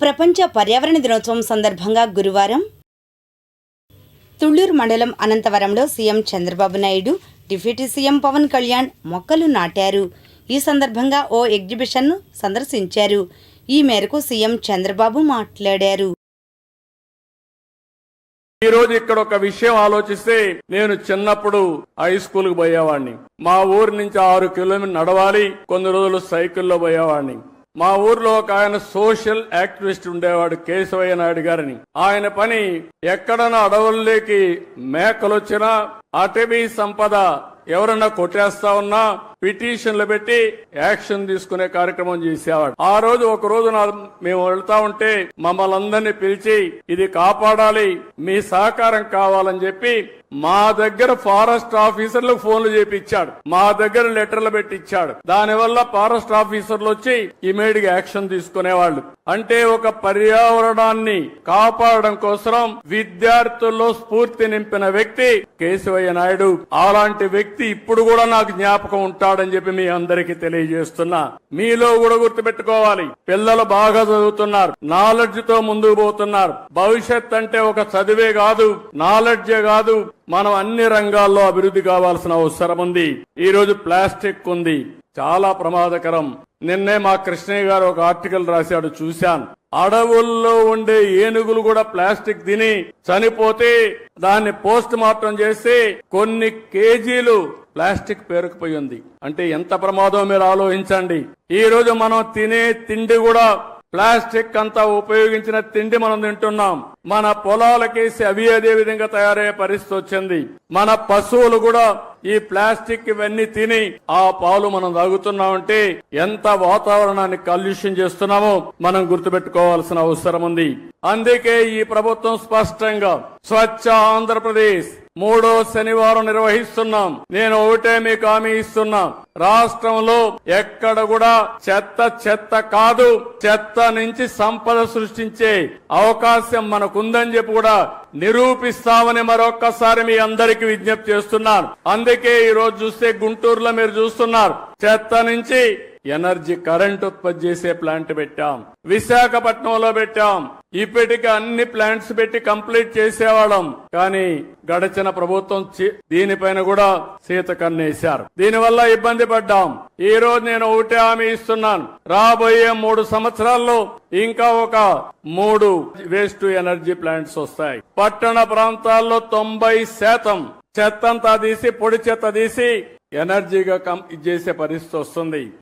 ప్రపంచ పర్యావరణ దినోత్సవం సందర్భంగా గురువారం తుళ్ళూరు మండలం అనంతవరంలో CM Chandrababu Naidu deputy CM Pawan Kalyan మొక్కలు నాటారు. ఈ సందర్భంగా ఓ ఎగ్జిబిషన్ను సందర్శించారు. ఈ మేరకు సీఎం చంద్రబాబు మాట్లాడారు. ఈ రోజు ఇక్కడ ఒక విషయం ఆలోచిస్తే నేను చిన్నప్పుడు హై స్కూల్కు పోయేవాడిని. మా ఊరు నుంచి ఆరు కిలోమీటర్ నడవాలి కొన్ని రోజులు సైకిల్లో పోయేవాడిని. మా ఊర్లో ఒక ఆయన సోషల్ యాక్టివిస్ట్ ఉండేవాడు కేశవయ్య నాయుడు గారిని. ఆయన పని ఎక్కడన్నా అడవుల్లోకి మేకలొచ్చినా అటవీ సంపద ఎవరన్నా కొట్టేస్తా ఉన్నా పిటిషన్లు పెట్టి యాక్షన్ తీసుకునే కార్యక్రమం చేసేవాడు. ఆ రోజు ఒక రోజు మేము వెళ్తా ఉంటే మమ్మల్ని అందరినీ పిలిచి ఇది కాపాడాలి మీ సహకారం కావాలని చెప్పి మా దగ్గర ఫారెస్ట్ ఆఫీసర్లు ఫోన్లు చేపించాడు మా దగ్గర లెటర్లు పెట్టి ఇచ్చాడు దానివల్ల ఫారెస్ట్ ఆఫీసర్లు వచ్చి ఇమీడియట్గా యాక్షన్ తీసుకునేవాళ్ళు. అంటే ఒక పర్యావరణాన్ని కాపాడడం కోసం విద్యార్థుల్లో స్ఫూర్తి నింపిన వ్యక్తి కేశవయ్య నాయుడు. అలాంటి వ్యక్తి ఇప్పుడు కూడా నాకు జ్ఞాపకం ఉంటాడని చెప్పి మీ అందరికీ తెలియజేస్తున్నా. మీలో కూడా గుర్తుపెట్టుకోవాలి. పిల్లలు బాగా చదువుతున్నారు. నాలెడ్జ్తో ముందుకు పోతున్నారు. భవిష్యత్ అంటే ఒక చదివే కాదు నాలెడ్జే కాదు. మనం అన్ని రంగాల్లో అభివృద్ధి కావాల్సిన అవసరం ఉంది. ఈ రోజు ప్లాస్టిక్ ఉంది. చాలా ప్రమాదకరం. నిన్నే మా కృష్ణయ్య గారు ఒక ఆర్టికల్ రాశాడు చూశాను. అడవుల్లో ఉండే ఏనుగులు కూడా ప్లాస్టిక్ తిని చనిపోతే దాన్ని పోస్ట్ మార్టం చేసి కొన్ని కేజీలు ప్లాస్టిక్ పేరుకుపోయి ఉంది. అంటే ఎంత ప్రమాదం మీరు ఆలోచించండి. ఈ రోజు మనం తినే తిండి కూడా ప్లాస్టిక్ అంతా ఉపయోగించిన తిండి మనం తింటున్నాం. మన పొలాలకేసి అవి అదే విధంగా తయారయ్యే పరిస్థితి వచ్చింది. మన పశువులు కూడా ఈ ప్లాస్టిక్ ఇవన్నీ తిని ఆ పాలు మనం తాగుతున్నామంటే ఎంత వాతావరణాన్ని కాలుష్యం చేస్తున్నామో మనం గుర్తుపెట్టుకోవాల్సిన అవసరం ఉంది. అందుకే ఈ ప్రభుత్వం స్పష్టంగా స్వచ్ఛ ఆంధ్రప్రదేశ్ మూడో శనివారం నిర్వహిస్తున్నాం. నేను ఒకటే మీకు హామీ ఇస్తున్నా. రాష్ట్రంలో ఎక్కడ కూడా చెత్త చెత్త కాదు. చెత్త నుంచి సంపద సృష్టించే అవకాశం మనకుందని చెప్పి కూడా నిరూపిస్తామని మరొక్కసారి మీ అందరికీ విజ్ఞప్తి చేస్తున్నాను. అందుకే ఈ రోజు చూస్తే గుంటూరులో మీరు చూస్తున్నారు. చెత్త నుంచి ఎనర్జీ కరెంట్ ఉత్పత్తి చేసే ప్లాంట్ పెట్టాం. విశాఖపట్నంలో పెట్టాం. ఇప్పటికీ అన్ని ప్లాంట్స్ పెట్టి కంప్లీట్ చేసేవాళ్ళం. కానీ గడచిన ప్రభుత్వం దీనిపైన కూడా సీత కన్నేశారు. దీనివల్ల ఇబ్బంది పడ్డాం. ఈ రోజు నేను ఒకటే హామీ ఇస్తున్నాను. రాబోయే మూడు సంవత్సరాల్లో ఇంకా ఒక మూడు వేస్ట్ ఎనర్జీ ప్లాంట్స్ వస్తాయి. పట్టణ ప్రాంతాల్లో తొంభై శాతం చెత్తంతా తీసి పొడి చెత్త తీసి ఎనర్జీగా కం- చేసే పరిస్థితి వస్తుంది.